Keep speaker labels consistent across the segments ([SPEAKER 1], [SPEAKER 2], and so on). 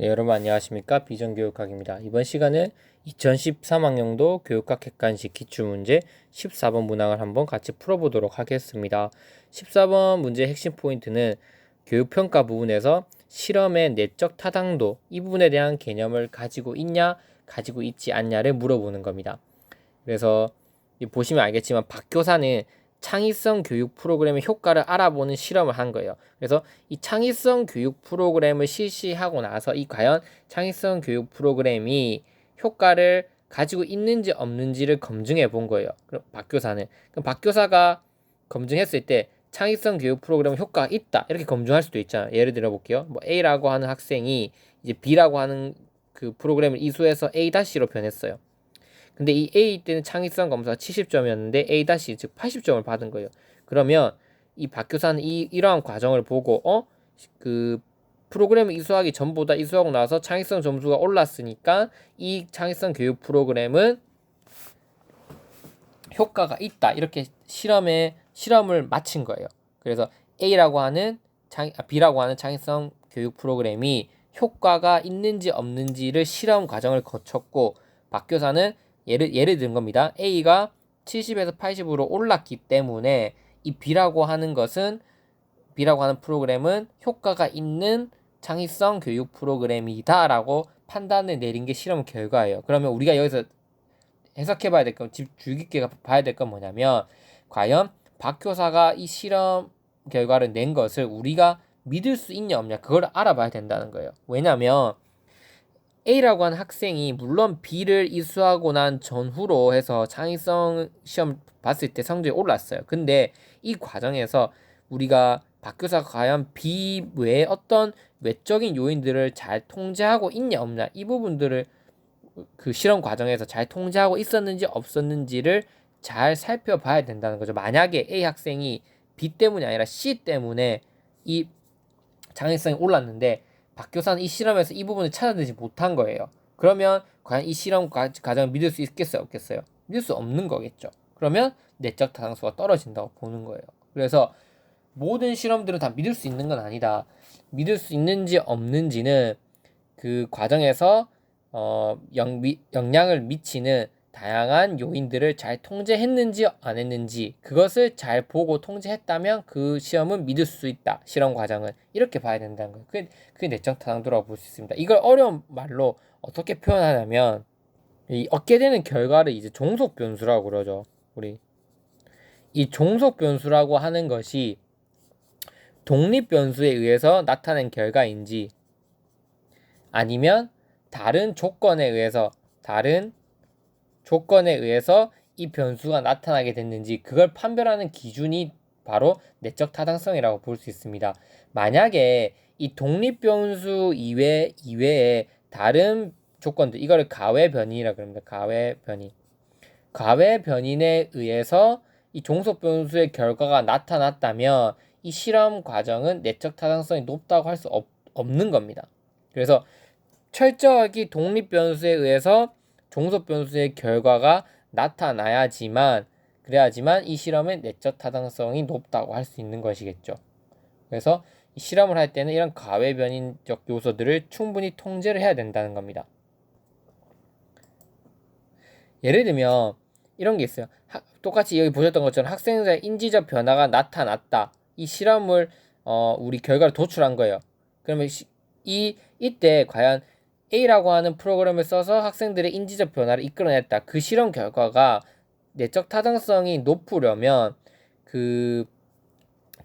[SPEAKER 1] 네, 여러분 안녕하십니까? 비전교육학입니다. 이번 시간은 2013학년도 교육학 객관식 기출문제 14번 문항을 한번 같이 풀어보도록 하겠습니다. 14번 문제의 핵심 포인트는 교육평가 부분에서 실험의 내적 타당도 이 부분에 대한 개념을 가지고 있냐, 가지고 있지 않냐를 물어보는 겁니다. 그래서 보시면 알겠지만 박교사는 창의성 교육 프로그램의 효과를 알아보는 실험을 한 거예요. 그래서 이 창의성 교육 프로그램을 실시하고 나서 이 과연 창의성 교육 프로그램이 효과를 가지고 있는지 없는지를 검증해 본 거예요. 그럼 박 교사는 그럼 박 교사가 검증했을 때 창의성 교육 프로그램 효과가 있다 이렇게 검증할 수도 있잖아요. 예를 들어 볼게요. 뭐 A라고 하는 학생이 이제 B라고 하는 그 프로그램을 이수해서 A-로 변했어요. 근데 이 A 때는 창의성 검사 70점이었는데 A 다시 즉 80점을 받은 거예요. 그러면 이 박 교사는 이 이러한 과정을 보고 어 그 프로그램을 이수하기 전보다 이수하고 나서 창의성 점수가 올랐으니까 이 창의성 교육 프로그램은 효과가 있다 이렇게 실험에 실험을 마친 거예요. 그래서 A라고 하는 창 아, B라고 하는 창의성 교육 프로그램이 효과가 있는지 없는지를 실험 과정을 거쳤고 박 교사는 예를 예를 든 겁니다. A가 70에서 80으로 올랐기 때문에 이 B라고 하는 것은 B라고 하는 프로그램은 효과가 있는 창의성 교육 프로그램이다라고 판단을 내린 게 실험 결과예요. 그러면 우리가 여기서 해석해 봐야 될 건, 집 주의깊게 봐야 될 건 뭐냐면, 과연 박 교사가 이 실험 결과를 낸 것을 우리가 믿을 수 있냐 없냐, 그걸 알아봐야 된다는 거예요. 왜냐면, A라고 하는 학생이 물론 B를 이수하고 난 전후로 해서 창의성 시험 봤을 때 성적이 올랐어요. 근데 이 과정에서 우리가 박 교사가 과연 B 외에 어떤 외적인 요인들을 잘 통제하고 있냐 없냐 이 부분들을 그 실험 과정에서 잘 통제하고 있었는지 없었는지를 잘 살펴봐야 된다는 거죠. 만약에 A 학생이 B 때문이 아니라 C 때문에 이 장애성이 올랐는데 박 교사는 이 실험에서 이 부분을 찾아내지 못한 거예요. 그러면 과연 이 실험 과정을 믿을 수 있겠어요, 없겠어요? 믿을 수 없는 거겠죠. 그러면 내적 타당수가 떨어진다고 보는 거예요. 그래서 모든 실험들은 다 믿을 수 있는 건 아니다. 믿을 수 있는지 없는지는 그 과정에서 어, 영, 미, 영향을 미치는 다양한 요인들을 잘 통제했는지 안 했는지 그것을 잘 보고 통제했다면 그 시험은 믿을 수 있다. 실험 과정은 이렇게 봐야 된다는 거예요. 그게, 그게 내적 타당도라고 볼 수 있습니다. 이걸 어려운 말로 어떻게 표현하냐면 이 얻게 되는 결과를 이제 종속 변수라고 그러죠. 우리 이 종속 변수라고 하는 것이 독립 변수에 의해서 나타낸 결과인지 아니면 다른 조건에 의해서 다른 조건에 의해서 이 변수가 나타나게 됐는지 그걸 판별하는 기준이 바로 내적 타당성이라고 볼 수 있습니다. 만약에 이 독립 변수 이외 이외에 다른 조건들 이거를 가외 변이라 그럽니다. 가외 변이. 가외 변인에 의해서 이 종속 변수의 결과가 나타났다면 이 실험 과정은 내적 타당성이 높다고 할 수 없는 겁니다. 그래서 철저하게 독립 변수에 의해서 종속 변수의 결과가 나타나야지만 그래야지만 이 실험의 내적 타당성이 높다고 할 수 있는 것이겠죠. 그래서 이 실험을 할 때는 이런 가외 변인적 요소들을 충분히 통제를 해야 된다는 겁니다. 예를 들면 이런 게 있어요. 하, 똑같이 여기 보셨던 것처럼 학생자의 인지적 변화가 나타났다. 이 실험을 어, 우리 결과를 도출한 거예요. 그러면 이 이때 과연 A라고 하는 프로그램을 써서 학생들의 인지적 변화를 이끌어냈다. 그 실험 결과가 내적 타당성이 높으려면 그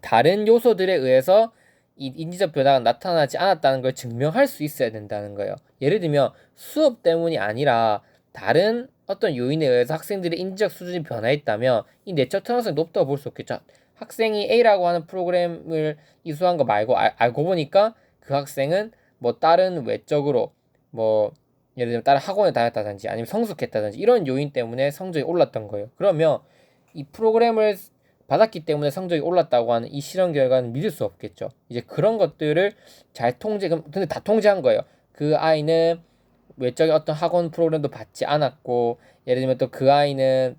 [SPEAKER 1] 다른 요소들에 의해서 이 인지적 변화가 나타나지 않았다는 걸 증명할 수 있어야 된다는 거예요. 예를 들면 수업 때문이 아니라 다른 어떤 요인에 의해서 학생들의 인지적 수준이 변화했다면 이 내적 타당성이 높다고 볼 수 없겠죠. 학생이 A라고 하는 프로그램을 이수한 거 말고 알, 알고 보니까 그 학생은 뭐 다른 외적으로 뭐 예를 들면 다른 학원에 다녔다든지 아니면 성숙했다든지 이런 요인 때문에 성적이 올랐던 거예요. 그러면 이 프로그램을 받았기 때문에 성적이 올랐다고 하는 이 실험 결과는 믿을 수 없겠죠. 이제 그런 것들을 잘 통제, 근데 다 통제한 거예요. 그 아이는 외적인 어떤 학원 프로그램도 받지 않았고, 예를 들면 또 그 아이는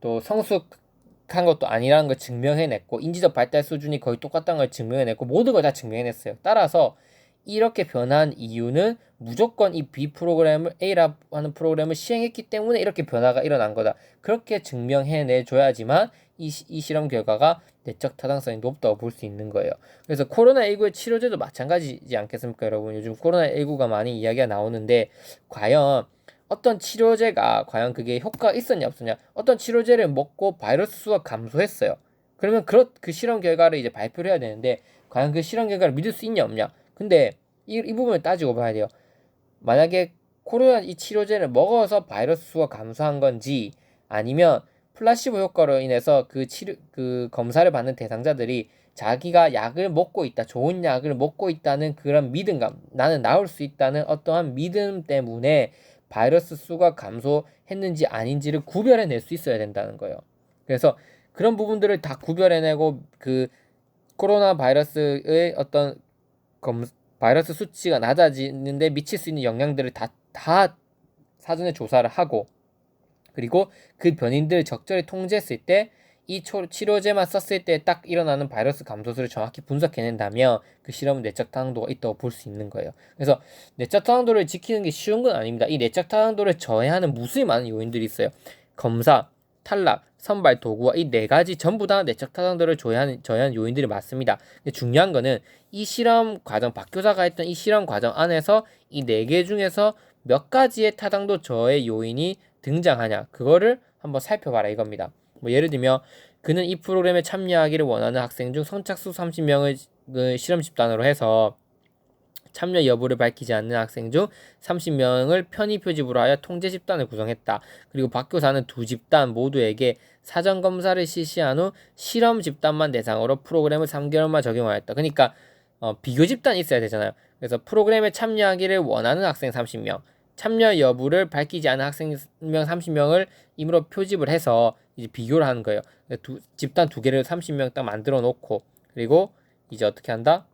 [SPEAKER 1] 또 성숙한 것도 아니라는 걸 증명해냈고, 인지적 발달 수준이 거의 똑같다는 걸 증명해냈고, 모든 걸 다 증명해냈어요. 따라서 이렇게 변한 이유는 무조건 이 B 프로그램을 A라고 하는 프로그램을 시행했기 때문에 이렇게 변화가 일어난 거다. 그렇게 증명해내 줘야지만 이, 이 실험 결과가 내적 타당성이 높다고 볼 수 있는 거예요. 그래서 코로나19의 치료제도 마찬가지지 않겠습니까, 여러분? 요즘 코로나19가 많이 이야기가 나오는데 과연 어떤 치료제가 과연 그게 효과가 있었냐 없었냐 어떤 치료제를 먹고 바이러스 수가 감소했어요. 그러면 그, 그 실험 결과를 이제 발표를 해야 되는데 과연 그 실험 결과를 믿을 수 있냐 없냐 근데 이, 이 부분을 따지고 봐야 돼요. 만약에 코로나 이 치료제를 먹어서 바이러스 수가 감소한 건지 아니면 플라시보 효과로 인해서 그 치료 그 검사를 받는 대상자들이 자기가 약을 먹고 있다, 좋은 약을 먹고 있다는 그런 믿음감, 나는 나올 수 있다는 어떠한 믿음 때문에 바이러스 수가 감소했는지 아닌지를 구별해낼 수 있어야 된다는 거예요. 그래서 그런 부분들을 다 구별해내고 그 코로나 바이러스의 어떤 검, 바이러스 수치가 낮아지는데 미칠 수 있는 영향들을 다, 다 사전에 조사를 하고 그리고 그 변인들을 적절히 통제했을 때 이 치료제만 썼을 때 딱 일어나는 바이러스 감소수를 정확히 분석해낸다면 그 실험은 내적 타당도가 있다고 볼 수 있는 거예요. 그래서 내적 타당도를 지키는 게 쉬운 건 아닙니다. 이 내적 타당도를 저해하는 무수히 많은 요인들이 있어요. 검사, 탈락, 선발 도구와 이 네 가지 전부 다 내적 타당도를 저해하는, 저해하는 요인들이 맞습니다. 근데 중요한 거는 이 실험 과정, 박 교사가 했던 이 실험 과정 안에서 이 네 개 중에서 몇 가지의 타당도 저해 요인이 등장하냐 그거를 한번 살펴봐라 이겁니다. 뭐 예를 들면 그는 이 프로그램에 참여하기를 원하는 학생 중 선착순 30명을 그 실험 집단으로 해서 참여 여부를 밝히지 않는 학생 중 30명을 편의 표집으로 하여 통제 집단을 구성했다. 그리고 박 교사는 두 집단 모두에게 사전 검사를 실시한 후 실험 집단만 대상으로 프로그램을 3개월만 적용하였다. 그러니까 어, 비교 집단이 있어야 되잖아요. 그래서 프로그램에 참여하기를 원하는 학생 30명, 참여 여부를 밝히지 않은 학생 명 30명을 임으로 표집을 해서 이제 비교를 하는 거예요. 두, 집단 두 개를 30명 딱 만들어 놓고 그리고 이제 어떻게 한다?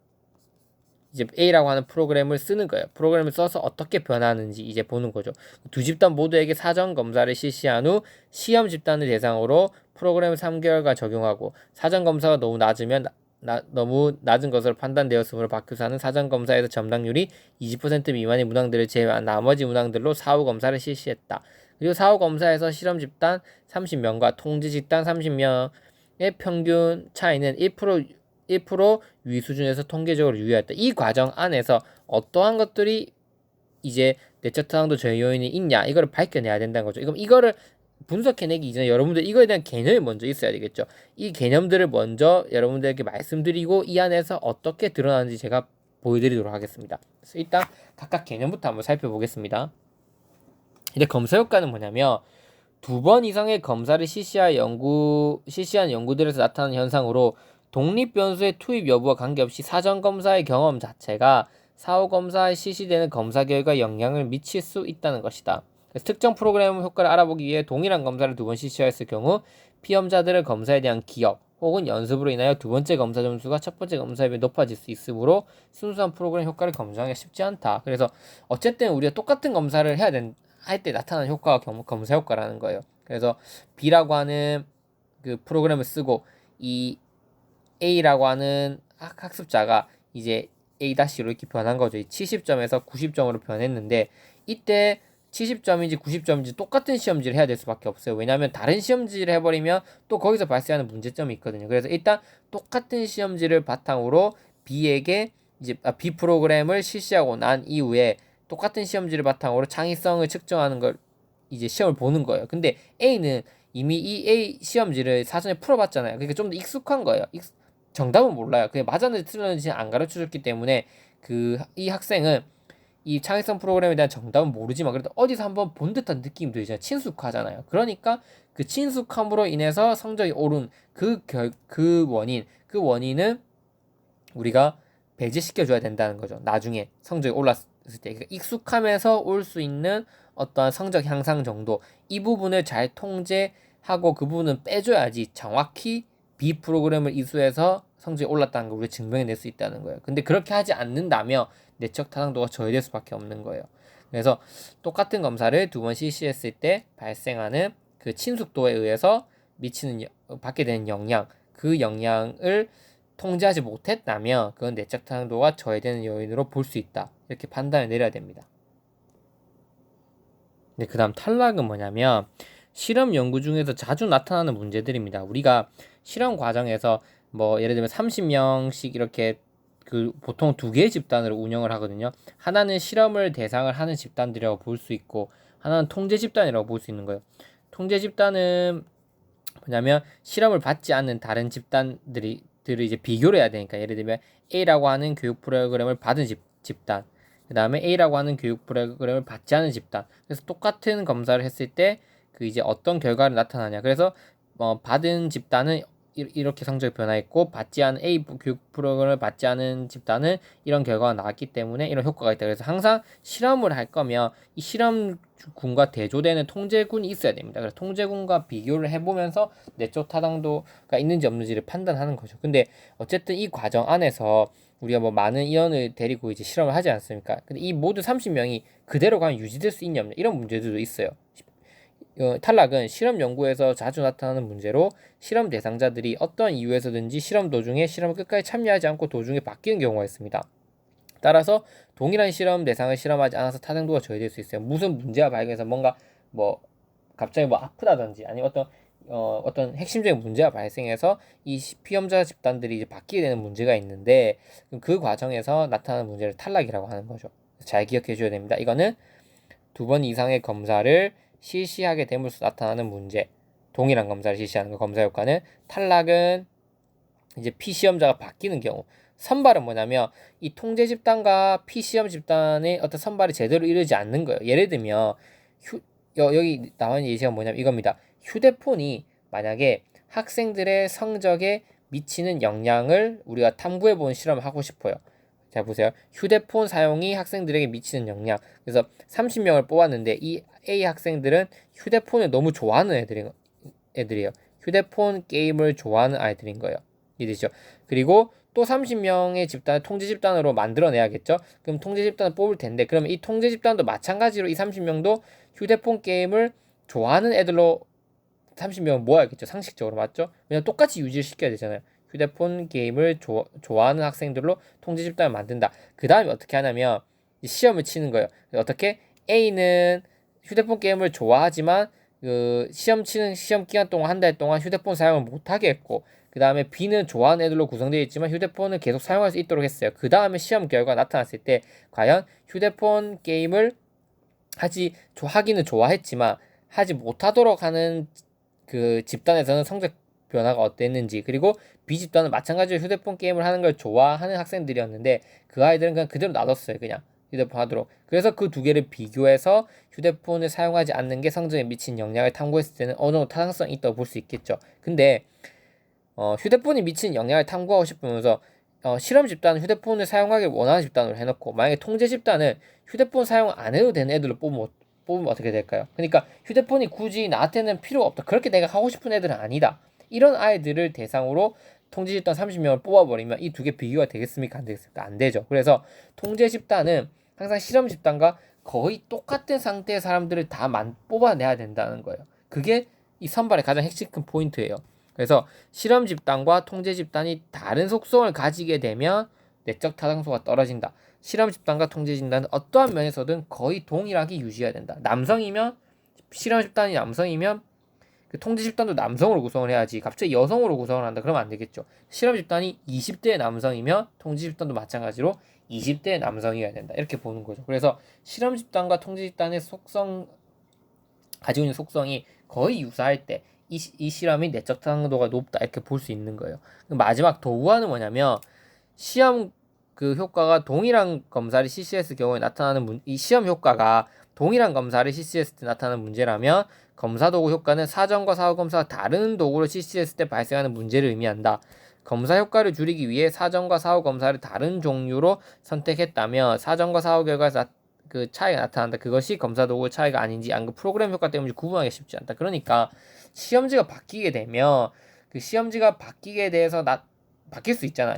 [SPEAKER 1] 이제 A라고 하는 프로그램을 쓰는 거예요. 프로그램을 써서 어떻게 변하는지 이제 보는 거죠. 두 집단 모두에게 사전 검사를 실시한 후 시험 집단을 대상으로 프로그램을 3개월간 적용하고 사전 검사가 너무 낮으면 나, 너무 낮은 것으로 판단되었으므로 박 교사는 사전 검사에서 점당률이 20% 미만의 문항들을 제외한 나머지 문항들로 사후 검사를 실시했다. 그리고 사후 검사에서 실험 집단 30명과 통지 집단 30명의 평균 차이는 1% 1% 위수준에서 통계적으로 유의했다. 이 과정 안에서 어떠한 것들이 이제 내적 타당도 저해 요인이 있냐 이거를 밝혀내야 된다는 거죠. 이거 이거를 분석해내기 이전에 여러분들 이거에 대한 개념이 먼저 있어야 되겠죠. 이 개념들을 먼저 여러분들에게 말씀드리고 이 안에서 어떻게 드러나는지 제가 보여드리도록 하겠습니다. 그래서 일단 각각 개념부터 한번 살펴보겠습니다. 이제 검사 효과는 뭐냐면 두 번 이상의 검사를 실시한 연구 실시한 연구들에서 나타나는 현상으로 독립 변수의 투입 여부와 관계없이 사전 검사의 경험 자체가 사후 검사에 실시되는 검사 결과에 영향을 미칠 수 있다는 것이다. 특정 프로그램 효과를 알아보기 위해 동일한 검사를 두 번 실시했을 경우 피험자들의 검사에 대한 기억 혹은 연습으로 인하여 두 번째 검사 점수가 첫 번째 검사에 비해 높아질 수 있으므로 순수한 프로그램 효과를 검증하기가 쉽지 않다. 그래서 어쨌든 우리가 똑같은 검사를 해야 된 할 때 나타나는 효과가 검사 효과라는 거예요. 그래서 B라고 하는 그 프로그램을 쓰고 이 A라고 하는 학, 습자가 이제 A-로 이렇게 변한 거죠. 70점에서 90점으로 변했는데 이때 70점인지 90점인지 똑같은 시험지를 해야 될 수밖에 없어요. 왜냐하면 다른 시험지를 해버리면 또 거기서 발생하는 문제점이 있거든요. 그래서 일단 똑같은 시험지를 바탕으로 B에게 이제 아, B 프로그램을 실시하고 난 이후에 똑같은 시험지를 바탕으로 창의성을 측정하는 걸 이제 시험을 보는 거예요. 근데 A는 이미 이 A 시험지를 사전에 풀어봤잖아요. 그러니까 좀 더 익숙한 거예요. 익숙, 정답은 몰라요. 그냥 맞았는지 틀렸는지 안 가르쳐 줬기 때문에 그 이 학생은 이 창의성 프로그램에 대한 정답은 모르지만 그래도 어디서 한번 본 듯한 느낌이 들잖아요. 친숙하잖아요. 그러니까 그 친숙함으로 인해서 성적이 오른 그 결, 그 원인, 그 원인은 우리가 배제시켜 줘야 된다는 거죠. 나중에 성적이 올랐을 때. 그러니까 익숙함에서 올 수 있는 어떠한 성적 향상 정도 이 부분을 잘 통제하고 그 부분은 빼줘야지 정확히 B 프로그램을 이수해서 성적이 올랐다는 걸 우리가 증명해낼 수 있다는 거예요. 근데 그렇게 하지 않는다면 내적 타당도가 저해될 수밖에 없는 거예요. 그래서 똑같은 검사를 두 번 실시했을 때 발생하는 그 친숙도에 의해서 미치는 받게 되는 영향 그 영향을 통제하지 못했다면 그건 내적 타당도가 저해되는 요인으로 볼 수 있다. 이렇게 판단을 내려야 됩니다. 네, 그다음 탈락은 뭐냐면 실험 연구 중에서 자주 나타나는 문제들입니다. 우리가 실험 과정에서 뭐 예를 들면 30명씩 이렇게 그 보통 두 개의 집단으로 운영을 하거든요. 하나는 실험을 대상을 하는 집단들이라고 볼 수 있고 하나는 통제 집단이라고 볼 수 있는 거예요. 통제 집단은 뭐냐면 실험을 받지 않는 다른 집단들이 들을 이제 비교를 해야 되니까 예를 들면 A라고 하는 교육 프로그램을 받은 집, 집단 그 다음에 A라고 하는 교육 프로그램을 받지 않은 집단 그래서 똑같은 검사를 했을 때 그 이제 어떤 결과를 나타나냐 그래서 어, 받은 집단은 이렇게 성적이 변화했고 받지 않은 A 교육 프로그램을 받지 않은 집단은 이런 결과가 나왔기 때문에 이런 효과가 있다. 그래서 항상 실험을 할 거면 이 실험군과 대조되는 통제군이 있어야 됩니다. 그래서 통제군과 비교를 해보면서 내적 타당도가 있는지 없는지를 판단하는 거죠. 근데 어쨌든 이 과정 안에서 우리가 뭐 많은 인원을 데리고 이제 실험을 하지 않습니까? 근데 이 모두 30명이 그대로 가면 유지될 수 있냐 없냐 이런 문제들도 있어요. 어, 탈락은 실험 연구에서 자주 나타나는 문제로 실험 대상자들이 어떤 이유에서든지 실험 도중에 실험을 끝까지 참여하지 않고 도중에 바뀌는 경우가 있습니다. 따라서 동일한 실험 대상을 실험하지 않아서 타당도가 저해될 수 있어요. 무슨 문제가 발견해서 뭔가 뭐 갑자기 뭐 아프다든지 아니면 어떤 어, 어떤 핵심적인 문제가 발생해서 이 피험자 집단들이 이제 바뀌게 되는 문제가 있는데 그 과정에서 나타나는 문제를 탈락이라고 하는 거죠. 잘 기억해 줘야 됩니다. 이거는 두 번 이상의 검사를 실시하게 됨으로써 나타나는 문제. 동일한 검사를 실시하는 그 검사 효과는 탈락은 이제 피시험자가 바뀌는 경우. 선발은 뭐냐면 이 통제 집단과 피시험 집단의 어떤 선발이 제대로 이루어지지 않는 거예요. 예를 들면 휴, 여, 여기 있는 예시가 뭐냐면 이겁니다. 휴대폰이 만약에 학생들의 성적에 미치는 영향을 우리가 탐구해 본 실험을 하고 싶어요. 자 보세요. 휴대폰 사용이 학생들에게 미치는 영향. 그래서 30명을 뽑았는데 이 A 학생들은 휴대폰을 너무 좋아하는 애들이, 애들이에요. 휴대폰 게임을 좋아하는 아이들인 거예요. 이해되죠? 그리고 또 30명의 집단을 통제 집단으로 만들어내야겠죠? 그럼 통제 집단을 뽑을 텐데, 그러면 이 통제 집단도 마찬가지로 이 30명도 휴대폰 게임을 좋아하는 애들로 30명을 모아야겠죠? 상식적으로 맞죠? 왜냐면 똑같이 유지를 시켜야 되잖아요. 휴대폰 게임을 조, 좋아하는 학생들로 통제 집단을 만든다. 그 다음에 어떻게 하냐면 시험을 치는 거예요. 어떻게 A는 휴대폰 게임을 좋아하지만 그 시험 치는 시험 기간 동안 한 달 동안 휴대폰 사용을 못하게 했고 그 다음에 B는 좋아하는 애들로 구성되어 있지만 휴대폰을 계속 사용할 수 있도록 했어요. 그 다음에 시험 결과 나타났을 때 과연 휴대폰 게임을 하지 하기는 좋아했지만 하지 못하도록 하는 그 집단에서는 성적 변화가 어땠는지 그리고 B 집단은 마찬가지로 휴대폰 게임을 하는 걸 좋아하는 학생들이었는데 그 아이들은 그냥 그대로 놔뒀어요 그냥 휴대폰 하도록 그래서 그 두 개를 비교해서 휴대폰을 사용하지 않는 게 성적에 미친 영향을 탐구했을 때는 어느 정도 타당성이 있다고 볼 수 있겠죠 근데 어, 휴대폰이 미친 영향을 탐구하고 싶으면서 어, 실험 집단은 휴대폰을 사용하길 원하는 집단으로 해놓고 만약에 통제 집단은 휴대폰 사용 안 해도 되는 애들을 뽑으면, 뽑으면 어떻게 될까요? 그러니까 휴대폰이 굳이 나한테는 필요가 없다. 그렇게 내가 하고 싶은 애들은 아니다. 이런 아이들을 대상으로 통제 집단 30명을 뽑아버리면 이 두 개 비교가 되겠습니까? 안 되겠습니까? 안 되죠. 그래서 통제 집단은 항상 실험 집단과 거의 똑같은 상태의 사람들을 다 만, 뽑아내야 된다는 거예요. 그게 이 선발의 가장 핵심 큰 포인트예요. 그래서 실험 집단과 통제 집단이 다른 속성을 가지게 되면 내적 타당소가 떨어진다. 실험 집단과 통제 집단은 어떠한 면에서든 거의 동일하게 유지해야 된다. 남성이면 실험 집단이 남성이면 그 통제 집단도 남성으로 구성을 해야지 갑자기 여성으로 구성을 한다 그러면 안 되겠죠. 실험 집단이 20대 남성이면 통제 집단도 마찬가지로 20대 남성이어야 된다. 이렇게 보는 거죠. 그래서 실험 집단과 통제 집단의 속성 가지고 있는 속성이 거의 유사할 때 이, 이 실험이 내적 타당도가 높다 이렇게 볼 수 있는 거예요. 마지막 도구화는 뭐냐면 시험 그 효과가 동일한 검사를 실시했을 경우에 나타나는 문, 이 시험 효과가 동일한 검사를 실시했을 때 나타나는 문제라면 검사 도구 효과는 사전과 사후 검사가 다른 도구를 실시했을 때 발생하는 문제를 의미한다. 검사 효과를 줄이기 위해 사전과 사후 검사를 다른 종류로 선택했다면 사전과 사후 결과에서 그 차이가 나타난다. 그것이 검사 도구 차이가 아닌지 안그 프로그램 효과 때문에 구분하기 쉽지 않다. 그러니까 시험지가 바뀌게 되면 그 시험지가 바뀌게 돼서 나 바뀔 수 있잖아요.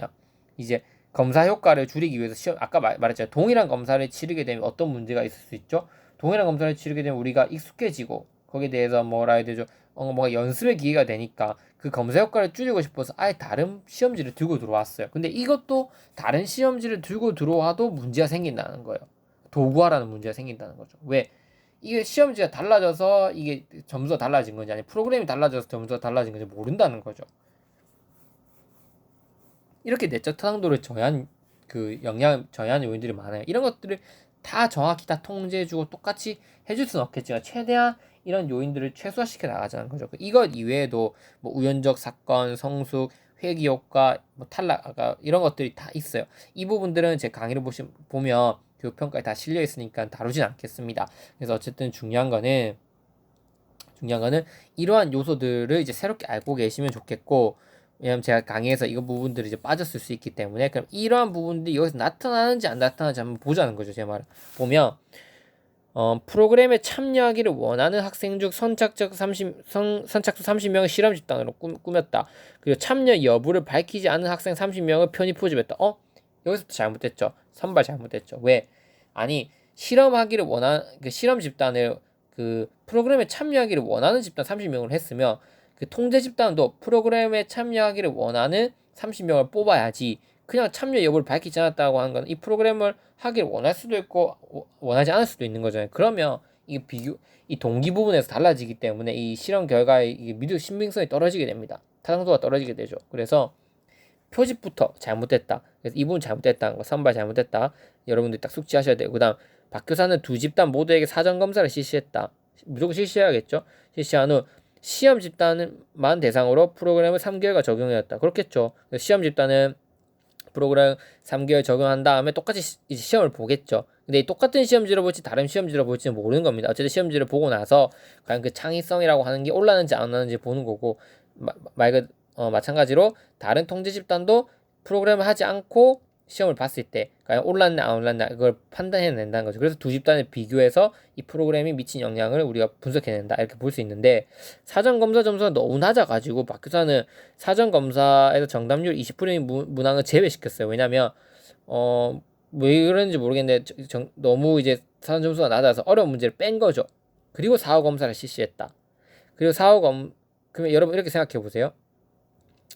[SPEAKER 1] 이제 검사 효과를 줄이기 위해서 시험 아까 말, 말했잖아요. 동일한 검사를 치르게 되면 어떤 문제가 있을 수 있죠? 동일한 검사를 치르게 되면 우리가 익숙해지고 거기에 대해서 뭐라 해야 되죠? 어, 뭔가 연습의 기회가 되니까 그 검사 효과를 줄이고 싶어서 아예 다른 시험지를 들고 들어왔어요. 근데 이것도 다른 시험지를 들고 들어와도 문제가 생긴다는 거예요. 도구화라는 문제가 생긴다는 거죠. 왜? 이게 시험지가 달라져서 이게 점수가 달라진 건지 아니 프로그램이 달라져서 점수가 달라진 건지 모른다는 거죠. 이렇게 내적 타당도를 저해한 그 영향 저해한 요인들이 많아요. 이런 것들을 다 정확히 다 통제해주고 똑같이 해줄 수는 없겠지만 최대한 이런 요인들을 최소화시켜 나가자는 거죠. 이것 이외에도 뭐 우연적 사건, 성숙, 회귀 효과, 뭐 탈락, 이런 것들이 다 있어요. 이 부분들은 제 강의를 보시, 보면 교육 평가에 다 실려 있으니까 다루진 않겠습니다. 그래서 어쨌든 중요한 거는 중요한 거는 이러한 요소들을 이제 새롭게 알고 계시면 좋겠고 왜냐면 제가 강의에서 이거 부분들이 이제 빠졌을 수 있기 때문에 그럼 이러한 부분들이 여기서 나타나는지 안 나타나는지 한번 보자는 거죠 제 말. 보면 어, 프로그램에 참여하기를 원하는 학생 중 선착적 30, 선, 선착수 30명을 실험 집단으로 꾸, 꾸몄다. 그리고 참여 여부를 밝히지 않은 학생 30명을 편입 포집했다. 어? 여기서 잘못됐죠. 선발 잘못됐죠. 왜? 아니 실험하기를 원하는 그 실험 집단을 그 프로그램에 참여하기를 원하는 집단 30명을 했으면 그 통제 집단도 프로그램에 참여하기를 원하는 30명을 뽑아야지 그냥 참여 여부를 밝히지 않았다고 하는 건 이 프로그램을 하기를 원할 수도 있고 원하지 않을 수도 있는 거잖아요. 그러면 이게 비교 이 동기 부분에서 달라지기 때문에 이 실험 결과의 이게 믿을 신빙성이 떨어지게 됩니다. 타당도가 떨어지게 되죠. 그래서 표집부터 잘못됐다. 그래서 이 부분 잘못됐다는 거, 선발 잘못됐다. 여러분들이 딱 숙지하셔야 돼요. 그다음 박 교사는 두 집단 모두에게 사전 검사를 실시했다. 무조건 실시해야겠죠. 실시한 후 시험 집단만 대상으로 프로그램을 3개월간 적용했다. 그렇겠죠. 시험 집단은 프로그램 3개월 적용한 다음에 똑같이 시, 이제 시험을 보겠죠. 근데 똑같은 시험지를 볼지 다른 시험지를 볼지는 모르는 겁니다. 어쨌든 시험지를 보고 나서 과연 그 창의성이라고 하는 게 올라는지 안 올라는지 보는 거고 말 그, 어, 마찬가지로 다른 통제 집단도 프로그램을 하지 않고 시험을 봤을 때 과연 올랐나 안 올랐나 그걸 판단해낸다는 거죠. 그래서 두 집단을 비교해서 이 프로그램이 미친 영향을 우리가 분석해낸다 이렇게 볼 수 있는데 사전 검사 점수가 너무 낮아가지고 박 교사는 사전 검사에서 정답률 20%의 문항을 제외시켰어요. 왜냐하면 어 왜 그런지 모르겠는데 정, 너무 이제 사전 점수가 낮아서 어려운 문제를 뺀 거죠. 그리고 사후 검사를 실시했다. 그리고 사후 검 그러면 여러분 이렇게 생각해 보세요.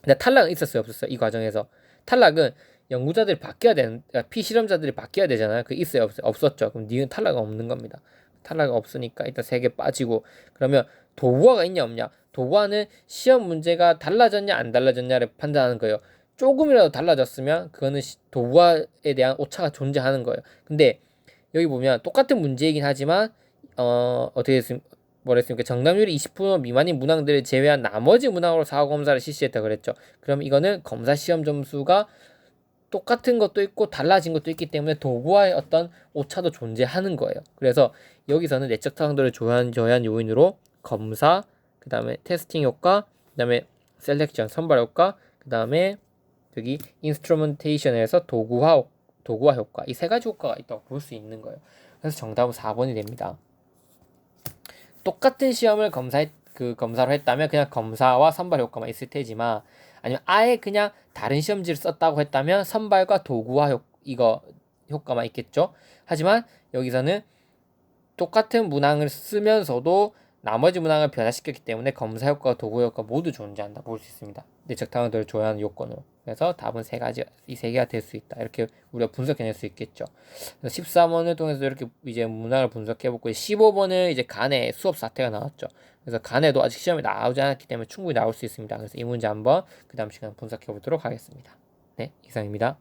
[SPEAKER 1] 근데 탈락은 있었어요, 없었어요? 이 과정에서 탈락은 연구자들이 바뀌어야 되는 그러니까 피실험자들이 바뀌어야 되잖아요. 그 있어요, 없어요? 없었죠. 그럼 니은 탈락은 없는 겁니다. 탈락이 없으니까 일단 세 개 빠지고 그러면 도구화가 있냐 없냐? 도구화는 시험 문제가 달라졌냐 안 달라졌냐를 판단하는 거예요. 조금이라도 달라졌으면 그거는 도구화에 대한 오차가 존재하는 거예요. 근데 여기 보면 똑같은 문제이긴 하지만 어 어떻게 됐습니까? 뭐랬습니까? 정답률이 20% 미만인 문항들을 제외한 나머지 문항으로 사고 검사를 실시했다 그랬죠. 그럼 이거는 검사 시험 점수가 똑같은 것도 있고 달라진 것도 있기 때문에 도구와의 어떤 오차도 존재하는 거예요. 그래서 여기서는 내적 타당도를 조한 저한 요인으로 검사, 그 다음에 테스팅 효과, 그 다음에 셀렉션 선발 효과, 그 다음에 여기 인스트루먼테이션에서 도구화 도구화 효과 이 세 가지 효과가 있다고 볼 수 있는 거예요. 그래서 정답은 4번이 됩니다. 똑같은 시험을 검사했 그 검사로 했다면 그냥 검사와 선발 효과만 있을 테지만 아니면 아예 그냥 다른 시험지를 썼다고 했다면 선발과 도구와 효, 이거 효과만 있겠죠. 하지만 여기서는 똑같은 문항을 쓰면서도 나머지 문항을 변화시켰기 때문에 검사 효과와 도구 효과 모두 존재한다 볼 수 있습니다. 내적 타원들을 조회하는 요건으로. 그래서 답은 세 가지, 이 세 개가 될 수 있다. 이렇게 우리가 분석해낼 수 있겠죠. 그래서 13번을 통해서 이렇게 이제 문항을 분석해보고 15번은 이제 간에 수업 사태가 나왔죠. 그래서 간에도 아직 시험이 나오지 않았기 때문에 충분히 나올 수 있습니다. 그래서 이 문제 한번 그 다음 시간 분석해 보도록 하겠습니다. 네, 이상입니다.